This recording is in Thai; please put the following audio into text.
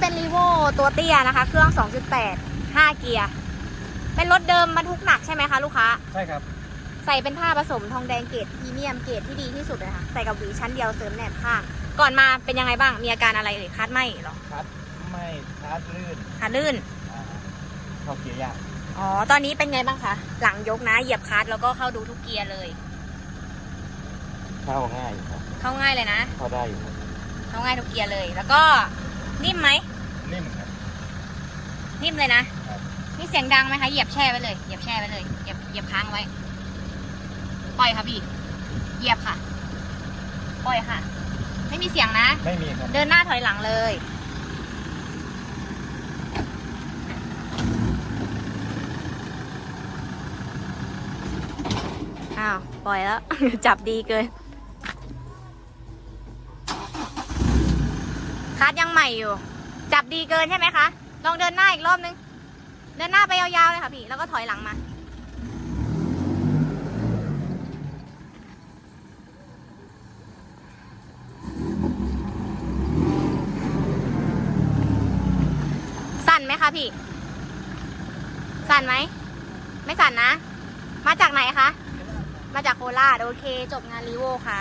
เป็นรีโวตัวเตี้ยนะคะ เครื่อง 2.8 5 เกียร์ เป็นรถเดิมบรรทุกหนักใช่ไหมคะลูกค้า ใช่ครับ ใส่เป็นผ้าผสมทองแดงเกรดพรีเมียมเกรดที่ดีที่สุดเลยค่ะ ใส่กับหวีชั้นเดียวเสริมแหนบข้างก่อนมาเป็นยังไงบ้าง มีอาการอะไรเอ่ยคัดไหมเหรอคัดไม่คัดลื่นคัดลื่นอ่าเข้าเกียร์ยาก อ๋อ ตอนนี้เป็นไงบ้างคะ หลังยกนะ เหยียบคลัดแล้วก็เข้าดูทุกเกียร์เลย เข้าง่ายอยู่ครับ เข้าง่ายเลยนะ เข้าได้อยู่ครับเข้าง่ายทุกเกียร์เลย แล้วก็ นิ่มไหมนิ่มครับ นิ่มเลยนะครับนี่เสียงดังไหมคะเหยียบแช่ไว้เลยเหยียบแช่ไว้เลยเหยียบเหยียบค้างไว้ ปล่อยค่ะพี่เหยียบค่ะ ปล่อยค่ะ ไม่มีเสียงนะ ไม่มีครับ เดินหน้าถอยหลังเลย อ้าว ปล่อยแล้ว จับดีเกิน คัดยังใหม่อยู่ จับดีเกินใช่ไหมคะ ลองเดินหน้าอีกรอบนึง เดินหน้าไปยาวๆเลยค่ะพี่ แล้วก็ถอยหลังมา สั่นไหมคะพี่ สั่นไหม ไม่สั่นนะ มาจากไหนคะ มาจากโคราช โอเค จบงานรีโวค่ะ